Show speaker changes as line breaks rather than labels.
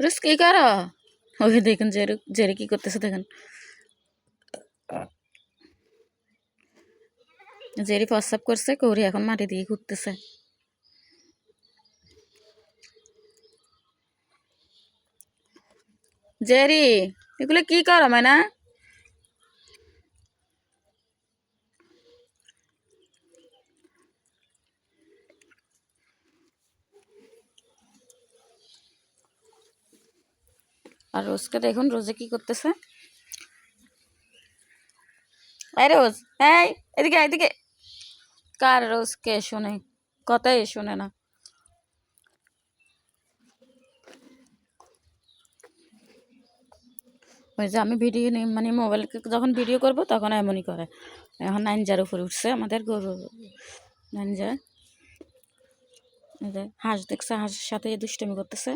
রোজ কি করো ওই দেখুন জেরু জেরে কি করতেছে দেখেন জেরি প্রস্রাব করছে কৌরি এখন মাটি দিয়ে ঘুরতেছে জেরি এগুলো কি করো না আর রোজকে দেখুন, রোজে কি করতেছে? রোজ, এই, এদিকে এদিকে। কার রোজকে শোনে, কথাই শোনে না। ওই যে আমি ভিডিও মানে মোবাইলকে যখন ভিডিও করব, তখন এমনই করে। এখন নাইনজার উপরে উঠছে আমাদের গরু। নাইনজা এই যে হাঁস দেখছে, হাঁসের সাথে দুষ্টমি করতেছে।